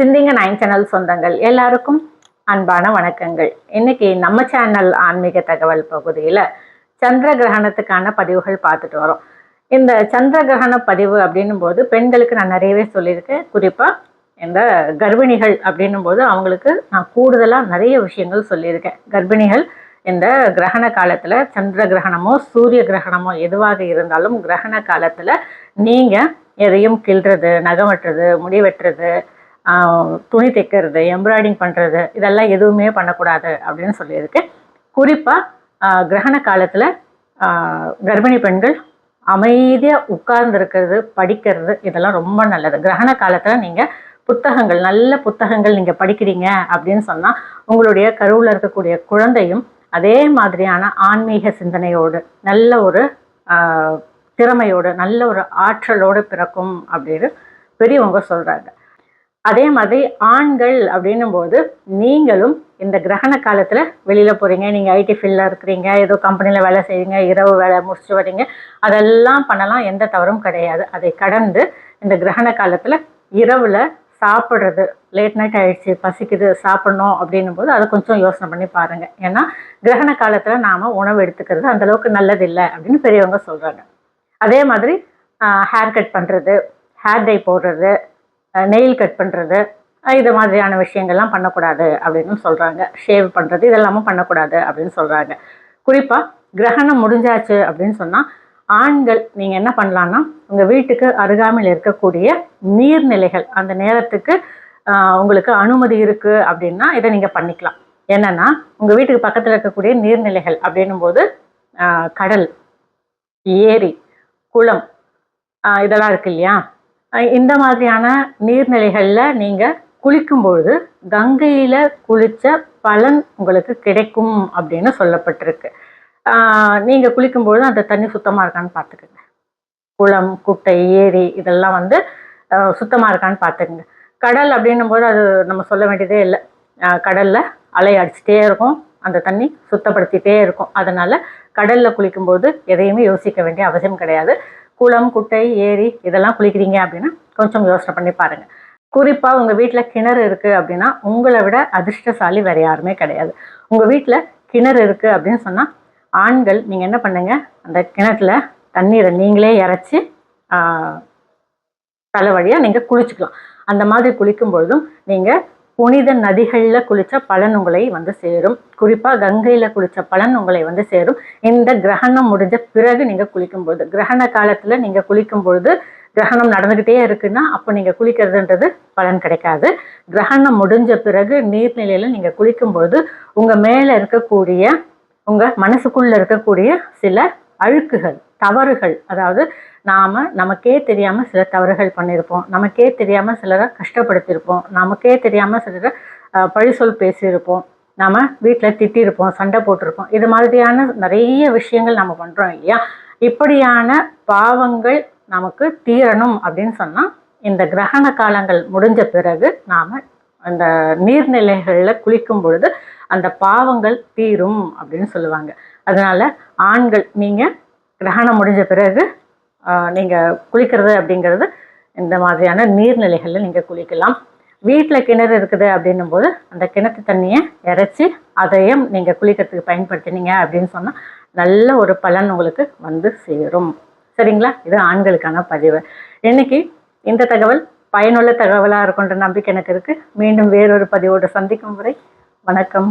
சிந்திங்க nine channel சொந்தங்கள் எல்லாருக்கும் அன்பான வணக்கங்கள். இன்னைக்கு நம்ம சேனல் ஆன்மீக தகவல் பகுதியில் சந்திர கிரகணத்துக்கான பதிவுகள் பார்த்துட்டு வரோம். இந்த சந்திர கிரகண பதிவு அப்படின்னும் போது பெண்களுக்கு நான் நிறையவே சொல்லியிருக்கேன். குறிப்பாக இந்த கர்ப்பிணிகள் அப்படின்னும் போது அவங்களுக்கு நான் கூடுதலாக நிறைய விஷயங்கள் சொல்லியிருக்கேன். கர்ப்பிணிகள் இந்த கிரகண காலத்தில் சந்திர கிரகணமோ சூரிய கிரகணமோ எதுவாக இருந்தாலும் கிரகண காலத்தில் நீங்கள் எதையும் கிள்றது நகம் வெட்டுறது முடி வெட்டுறது துணி தைக்கிறது எம்ப்ராய்டிங் பண்ணுறது இதெல்லாம் எதுவுமே பண்ணக்கூடாது அப்படின்னு சொல்லியிருக்கு. குறிப்பாக கிரகண காலத்தில் கர்ப்பிணி பெண்கள் அமைதியாக உட்கார்ந்து இருக்கிறது படிக்கிறது இதெல்லாம் ரொம்ப நல்லது. கிரகண காலத்தில் நீங்கள் புத்தகங்கள் நல்ல புத்தகங்கள் நீங்கள் படிக்கிறீங்க அப்படின்னு சொன்னால் உங்களுடைய கருவில் இருக்கக்கூடிய குழந்தையும் அதே மாதிரியான ஆன்மீக சிந்தனையோடு நல்ல ஒரு திறமையோடு நல்ல ஒரு ஆற்றலோடு பிறக்கும் அப்படின்னு பெரியவங்க சொல்கிறாங்க அதே மாதிரி ஆண்கள் அப்படின்னும் போது நீங்களும் இந்த கிரகண காலத்தில் வெளியில் போகிறீங்க நீங்கள் ஐடி ஃபீல்டில் இருக்கிறீங்க. ஏதோ கம்பெனியில் வேலை செய்வீங்க இரவு வேலை முடிச்சுட்டு வரீங்க. அதெல்லாம் பண்ணலாம். எந்த தவறும் கிடையாது. அதை கடந்து இந்த கிரகண காலத்தில் இரவில் சாப்பிட்றது. லேட் நைட் ஆகிடுச்சு பசிக்குது. சாப்பிட்ணும் அப்படின்னும் போது அதை கொஞ்சம் யோசனை பண்ணி பாருங்கள் ஏன்னா கிரகண காலத்தில் நாம் உணவு எடுத்துக்கிறது அந்த அளவுக்கு நல்லதில்லை அப்படின்னு பெரியவங்க சொல்கிறாங்க அதே மாதிரி ஹேர் கட் பண்ணுறது ஹேர் டை போடுறது நெயில் கட் பண்ணுறது இது மாதிரியான விஷயங்கள்லாம் பண்ணக்கூடாது அப்படின்னு சொல்கிறாங்க ஷேவ் பண்ணுறது இதெல்லாமும் பண்ணக்கூடாது அப்படின்னு சொல்கிறாங்க குறிப்பாக கிரகணம் முடிஞ்சாச்சு அப்படின்னு சொன்னால் ஆண்கள் நீங்கள் என்ன பண்ணலான்னா உங்கள் வீட்டுக்கு அருகாமையில் இருக்கக்கூடிய நீர்நிலைகள் அந்த நேரத்துக்கு உங்களுக்கு அனுமதி இருக்குது அப்படின்னா இதை நீங்கள் பண்ணிக்கலாம். என்னென்னா உங்கள் வீட்டுக்கு பக்கத்தில் இருக்கக்கூடிய நீர்நிலைகள் அப்படின்னும் போது கடல் ஏரி குளம் இதெல்லாம் இருக்கு இல்லையா? இந்த மாதிரியான நீர்நிலைகளில் நீங்கள் குளிக்கும்பொழுது கங்கையில் குளித்த பலன் உங்களுக்கு கிடைக்கும் அப்படின்னு சொல்லப்பட்டிருக்கு. நீங்கள் குளிக்கும்பொழுது அந்த தண்ணி சுத்தமாக இருக்கான்னு பார்த்துக்குங்க. குளம் குட்டை ஏரி இதெல்லாம் வந்து சுத்தமாக இருக்கான்னு பார்த்துக்குங்க. கடல் அப்படின்னும் போது அது நம்ம சொல்ல வேண்டியதே இல்லை. கடலில் அலை அடிச்சுட்டே இருக்கும். அந்த தண்ணி சுத்தப்படுத்திட்டே இருக்கும். அதனால் கடலில் குளிக்கும்போது எதையுமே யோசிக்க வேண்டிய அவசியம் கிடையாது. குளம் குட்டை ஏரி இதெல்லாம் குளிக்கிறீங்க அப்படின்னா கொஞ்சம் யோசனை பண்ணி பாருங்கள் குறிப்பாக உங்கள் வீட்டில் கிணறு இருக்குது அப்படின்னா உங்களை விட அதிர்ஷ்டசாலி வேறு யாருமே கிடையாது. உங்கள் வீட்டில் கிணறு இருக்குது அப்படின்னு சொன்னால் ஆண்கள் நீங்கள் என்ன பண்ணுங்க? அந்த கிணத்துல தண்ணீரை நீங்களே இறச்சி தலை வழியாக நீங்கள் குளிச்சுக்கலாம். அந்த மாதிரி குளிக்கும் பொழுதும் நீங்கள் புனித நதிகளில் குளித்த பலன் உங்களை வந்து சேரும். குறிப்பாக கங்கையில் குளித்த பலன் உங்களை வந்து சேரும். இந்த கிரகணம் முடிஞ்ச பிறகு நீங்கள் குளிக்கும்பொழுது கிரகண காலத்தில் நீங்கள் குளிக்கும் பொழுது கிரகணம் நடந்துக்கிட்டே இருக்குன்னா அப்போ நீங்கள் குளிக்கிறதுன்றது பலன் கிடைக்காது. கிரகணம் முடிஞ்ச பிறகு நீர்நிலையில் நீங்கள் குளிக்கும்பொழுது உங்கள் மேலே இருக்கக்கூடிய உங்கள் மனசுக்குள்ளே இருக்கக்கூடிய சில அழுக்குகள் தவறுகள் அதாவது நாம் நமக்கே தெரியாமல் சில தவறுகள் பண்ணியிருப்போம் நமக்கே தெரியாமல் சிலரை கஷ்டப்படுத்தியிருப்போம். நமக்கே தெரியாமல் சிலரை பழி சொல் பேசியிருப்போம். நாம் வீட்டில் திட்டியிருப்போம் சண்டை போட்டிருப்போம். இது மாதிரியான நிறைய விஷயங்கள் நம்ம பண்ணுறோம் இல்லையா? இப்படியான பாவங்கள் நமக்கு தீரணும் அப்படின்னு சொன்னால் இந்த கிரகண காலங்கள் முடிஞ்ச பிறகு நாம் அந்த நீர்நிலைகளில் குளிக்கும் பொழுது அந்த பாவங்கள் தீரும் அப்படின்னு சொல்லுவாங்க. அதனால் ஆண்கள் நீங்கள் கிரகணம் முடிஞ்ச பிறகு நீங்கள் குளிக்கிறது அப்படிங்கிறது இந்த மாதிரியான நீர்நிலைகளில் நீங்கள் குளிக்கலாம். வீட்டில் கிணறு இருக்குது அப்படின்னும் போது அந்த கிணத்து தண்ணியை இறைச்சி அதையும் நீங்கள் குளிக்கிறதுக்கு பயன்படுத்தினீங்க அப்படின்னு சொன்னால் நல்ல ஒரு பலன் உங்களுக்கு வந்து சேரும். சரிங்களா? இது ஆண்களுக்கான பதிவு. இன்னைக்கு இந்த தகவல் பயனுள்ள தகவலாக இருக்குன்ற நம்பிக்கை எனக்கு இருக்குது மீண்டும் வேறொரு பதிவோடு சந்திக்கும் வரை வணக்கம்.